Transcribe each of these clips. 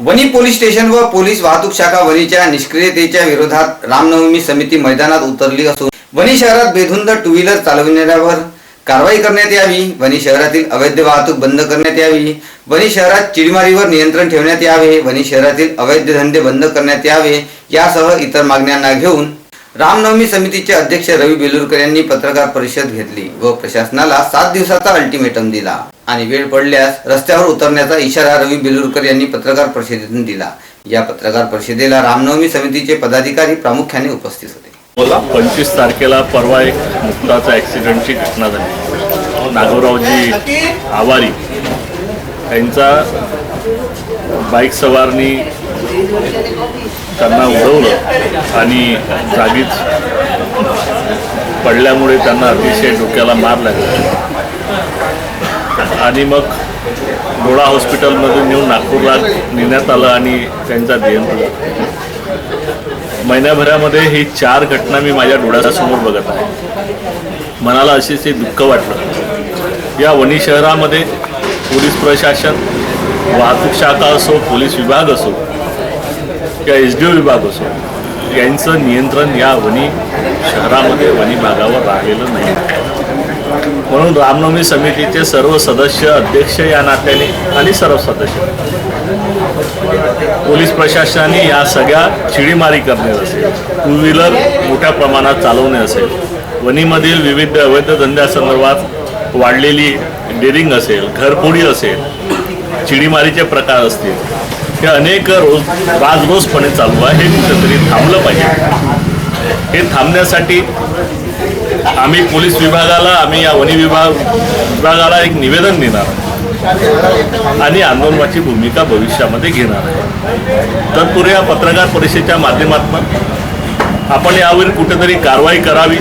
Wani police station व police वाहतूक शाखा वणीच्या निष्क्रियतेच्या विरोधात रामनवमी समिती मैदानात उतरली असून वणी शहरात बेधुंद टू व्हीलर चालविणाऱ्यावर कारवाई करण्यात यावी वणी शहरातील अवैध वाहतूक बंद करण्यात यावी वणी शहरात चिडीमारीवर नियंत्रण ठेवण्यात यावे वणी शहरातील अवैध धंदे बंद करण्यात यावे यासह इतर मागण्यांना घेऊन रामनवमी समितीचे अध्यक्ष रवी बेलुरकर यांनी पत्रकार परिषद घेतली व प्रशासनाला सात दिवसाचा अल्टिमेटम दिला. आणि वेळ पडल्यास रस्त्यावर उतरण्याचा इशारा रवी बेलुरकर यांनी पत्रकार परिषदेतून दिला. या पत्रकार परिषदेला रामनवमी समितीचे पदाधिकारी प्रामुख्याने उपस्थित होते. बोला. पंचवीस तारखेला परवा एक मुक्ताचा ॲक्सिडेंटची घटना झाली. नागोरावजी आवारी यांचा बाईक सवारनी त्यांना उडवलं आणि जागीच पडल्यामुळे त्यांना अतिशय डोक्याला मार लागला. आणि मग डोळा हॉस्पिटलमधून नेऊन नागपूरला नेण्यात आलं आणि त्यांचा देह झाला महिन्याभरामध्ये ही चार घटना मी माझ्या डोळ्यासमोर बघत आहे. मनाला अतिशय दुःख वाटलं. या वणी शहरामध्ये पोलीस प्रशासन वाहतूक शाखा असो पोलीस विभाग असो किंवा एस डी ओ विभाग असो यांचं नियंत्रण या वणी शहरामध्ये वणी भागावर राहिलेलं नाही. म्हणून रामनवमी समितीचे सर्व सदस्य अध्यक्ष या नात्याने आणि सर्व सदस्य. पोलीस प्रशासनाने या सगळ्या चिडीमारी करणे असेल टू व्हीलर मोठ्या प्रमाणात चालवणे असेल वनीमधील विविध अवैध धंद्यासंदर्भात वाढलेली डेरिंग असेल घरफोडी असेल चिडीमारीचे प्रकार असतील हे अनेक रोज राजरोजपणे चालू आहे हे कुठेतरी थांबलं पाहिजे. हे थांबण्यासाठी आम्ही पोलीस विभागाला आम्ही या वनी विभाग विभागाला एक निवेदन देणार आणि आंदोलनाची भूमिका भविष्यामध्ये घेणार आहे तत्पूर्वी या पत्रकार परिषदेच्या माध्यमातून आपण यावर कुठेतरी कारवाई करावी.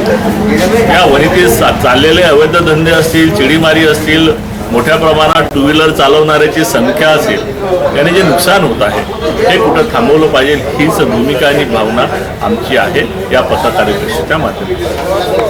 या वनीतील चा- चाललेले अवैध धंदे असतील चिडीमारी असतील मोठ्या प्रमाणात टू व्हीलर चालवणाऱ्याची संख्या असेल याने जे नुकसान होत आहे हे कुठं थांबवलं पाहिजे हीच भूमिका आणि भावना आमची आहे या पत्रकार परिषदेच्या माध्यमातून.